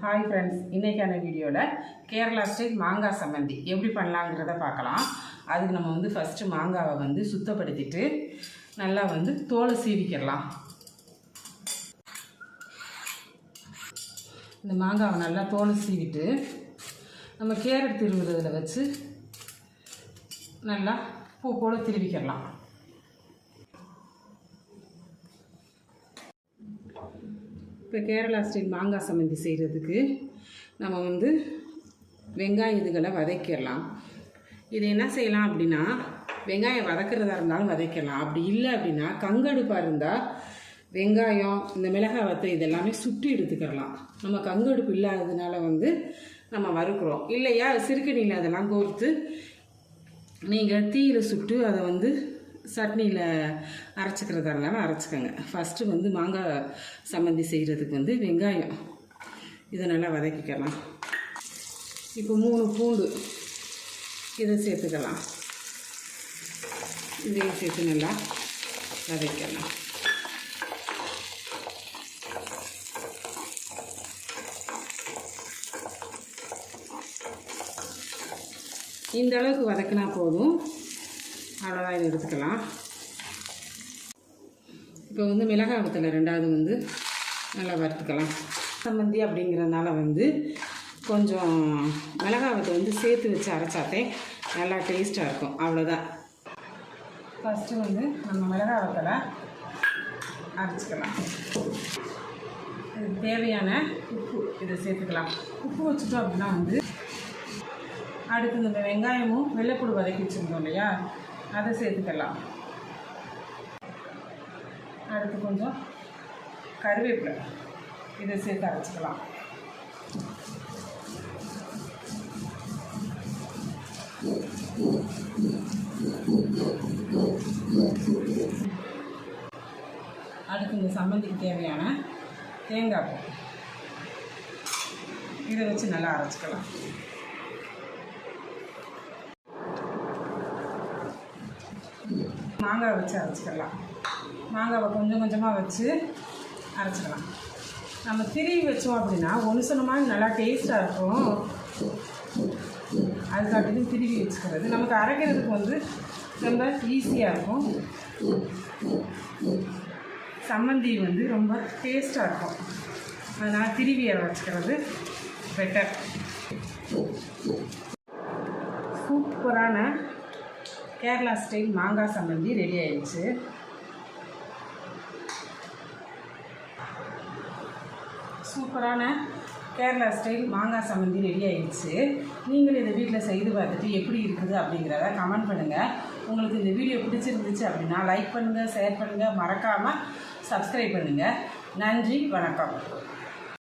Hi friends இன்றைக்கான வீடியோவில் Kerala style மாங்காய் சம்மந்தி எப்படி பண்ணலாங்கிறத பார்க்கலாம். அதுக்கு நம்ம வந்து ஃபஸ்ட்டு மாங்காவை வந்து சுத்தப்படுத்திட்டு நல்லா வந்து தோலை சீவிக்கிடலாம் இந்த மாங்காவை நல்லா தோலை சீவிட்டு நம்ம கேரட் திருவுறதில் வச்சு நல்லா பூ போல் திருவிக்கிடலாம் இப்போ கேரளா ஸ்டைல் மாங்காய் சம்மந்தி செய்கிறதுக்கு நம்ம வந்து வெங்காயம் இதுகளை வதக்கிடலாம். இது என்ன செய்யலாம் அப்படின்னா வெங்காயம் வதக்கிறதா இருந்தாலும் வதக்கலாம் அப்படி இல்லை அப்படின்னா கங்கடுப்பாக இருந்தால் வெங்காயம் இந்த மிளகாய் வத்தை இதெல்லாமே சுட்டு எடுத்துக்கிடலாம். நம்ம கங்கடுப்பு இல்லாததுனால வந்து நம்ம வறுக்கிறோம். இல்லையா? சிறுக்கணியில் அதெல்லாம் கோர்த்து நீங்கள் தீயில் சுட்டு அதை வந்து சட்னியில் அரைச்சிக்கிறதா இருந்தாலும் அரைச்சிக்கோங்க. ஃபஸ்ட்டு வந்து மாங்காய் சம்மந்தி செய்கிறதுக்கு வந்து வெங்காயம். இதை நல்லா வதக்கிக்கலாம். இப்போ மூணு பூண்டு இதை சேர்த்துக்கலாம். இதையும் சேர்த்து நல்லா வதக்கலாம் இந்த அளவுக்கு வதக்கினா போதும். அவ்வளோதான் இதை எடுத்துக்கலாம். இப்போ வந்து மிளகாய் வத்தலை ரெண்டாவது வந்து நல்லா வறுத்துக்கலாம். சம்மந்தி அப்படிங்கிறதுனால வந்து கொஞ்சம் மிளகாய் வத்தை வந்து சேர்த்து வச்சு அரைச்சாத்தே நல்லா டேஸ்ட்டாக இருக்கும். அவ்வளோதான் ஃபஸ்ட்டு வந்து நம்ம மிளகாய் வத்தலை அரைச்சிக்கலாம். தேவையான உப்பு இதை சேர்த்துக்கலாம். உப்பு வச்சுட்டோம் அப்படின்னா வந்து அடுத்து இந்த வெங்காயமும் வெள்ளைப்பூடு வதக்கி வச்சுருந்தோம் இல்லையா? அதை சேர்த்துக்கலாம். அடுத்து கொஞ்சம் கருவேப்பிலை. இதை சேர்த்து அரைச்சிக்கலாம். அடுத்து இந்த சம்மந்திக்கு தேவையான தேங்காய் பூ. இதை வச்சு நல்லா அரைச்சிக்கலாம். மாங்காய் வச்சு அரைச்சிக்கலாம் மாங்காவை கொஞ்சம் கொஞ்சமாக வச்சு அரைச்சிக்கலாம் நம்ம திருவி வச்சோம் அப்படின்னா ஒன்றுசனமாக நல்லா டேஸ்ட்டாக இருக்கும். அதுக்காட்டிலும் திருவி வச்சுக்கிறது. நமக்கு அரைக்கிறதுக்கு வந்து ரொம்ப ஈஸியாக இருக்கும். சம்மந்தி வந்து ரொம்ப டேஸ்ட்டாக இருக்கும். அதனால் திருவியை வச்சுக்கிறது பெட்டர் சூப்பரான கேரளா ஸ்டைல் மாங்காய் சம்மந்தி ரெடி ஆயிடுச்சு. சூப்பரான கேரளா ஸ்டைல் மாங்காய் சம்மந்தி ரெடி ஆயிடுச்சு. நீங்களும் இதை வீட்டில் செய்து பார்த்துட்டு எப்படி இருக்குது அப்படிங்கிறத கமெண்ட் பண்ணுங்கள் உங்களுக்கு இந்த வீடியோ பிடிச்சிருந்துச்சு அப்படின்னா லைக் பண்ணுங்கள் ஷேர் பண்ணுங்கள் மறக்காமல் சப்ஸ்கிரைப் பண்ணுங்கள் நன்றி வணக்கம்.